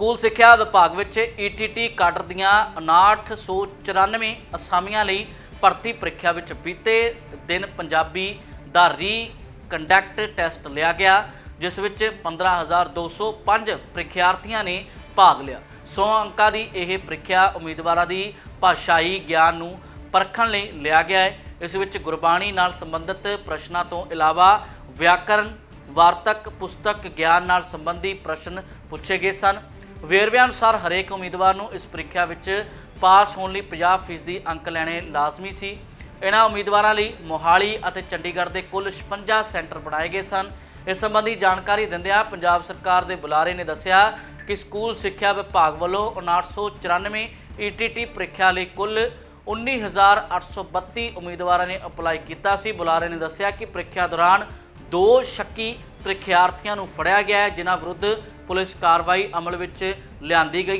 School ਸਿੱਖਿਆ ਵਿਭਾਗ ਵਿੱਚ ਈਟੀਟੀ ਕਾਡਰ ਦੀਆਂ 5994 ਅਸਾਮੀਆਂ ਲਈ ਭਰਤੀ ਪ੍ਰੀਖਿਆ ਵਿੱਚ ਬੀਤੇ ਦਿਨ ਪੰਜਾਬੀ ਦਾ ਰੀ ਕੰਡਕਟ ਟੈਸਟ ਲਿਆ ਗਿਆ, ਜਿਸ ਵਿੱਚ 15205 ਪ੍ਰੀਖਿਆਰਥੀਆਂ ਨੇ ਭਾਗ ਲਿਆ। 100 ਅੰਕਾਂ ਦੀ ਇਹ ਪ੍ਰੀਖਿਆ ਉਮੀਦਵਾਰਾਂ ਦੀ ਭਾਸ਼ਾਈ ਗਿਆਨ ਨੂੰ ਪਰਖਣ ਲਈ ਲਿਆ ਗਿਆ ਹੈ। ਇਸ ਵਿੱਚ ਗੁਰਬਾਣੀ ਨਾਲ ਸੰਬੰਧਿਤ ਪ੍ਰਸ਼ਨਾਂ ਤੋਂ ਇਲਾਵਾ ਵਿਆਕਰਨ, ਵਾਰਤਕ, ਪੁਸਤਕ ਗਿਆਨ ਨਾਲ ਸੰਬੰਧੀ ਪ੍ਰਸ਼ਨ ਪੁੱਛੇ ਗਏ ਸਨ। ਵੇਰਵਿਆਂ ਅਨੁਸਾਰ ਹਰੇਕ ਉਮੀਦਵਾਰ ਨੂੰ ਇਸ ਪ੍ਰੀਖਿਆ ਵਿੱਚ ਪਾਸ ਹੋਣ ਲਈ 50% ਅੰਕ ਲੈਣੇ ਲਾਜ਼ਮੀ ਸੀ। ਇਹਨਾਂ ਉਮੀਦਵਾਰਾਂ ਲਈ ਮੋਹਾਲੀ ਅਤੇ ਚੰਡੀਗੜ੍ਹ ਦੇ ਕੁੱਲ 56 ਸੈਂਟਰ ਬਣਾਏ ਗਏ ਸਨ। ਇਸ ਸੰਬੰਧੀ ਜਾਣਕਾਰੀ ਦਿੰਦਿਆਂ ਪੰਜਾਬ ਸਰਕਾਰ ਦੇ ਬੁਲਾਰੇ ਨੇ ਦੱਸਿਆ ਕਿ ਸਕੂਲ ਸਿੱਖਿਆ ਵਿਭਾਗ ਵੱਲੋਂ 5994 ਈਟੀਟੀ ਪ੍ਰੀਖਿਆ ਲਈ ਕੁੱਲ 19832 ਉਮੀਦਵਾਰਾਂ ਨੇ ਅਪਲਾਈ ਕੀਤਾ ਸੀ। ਬੁਲਾਰੇ ਨੇ ਦੱਸਿਆ ਕਿ ਪ੍ਰੀਖਿਆ ਦੌਰਾਨ ਦੋ ਸ਼ੱਕੀ ਪ੍ਰੀਖਿਆਰਥੀਆਂ ਨੂੰ ਫੜਿਆ ਗਿਆ ਹੈ ਜਿਨ੍ਹਾਂ ਵਿਰੁੱਧ ਪੁਲਿਸ ਕਾਰਵਾਈ ਅਮਲ ਵਿੱਚ ਲਿਆਂਦੀ ਗਈ ਹੈ।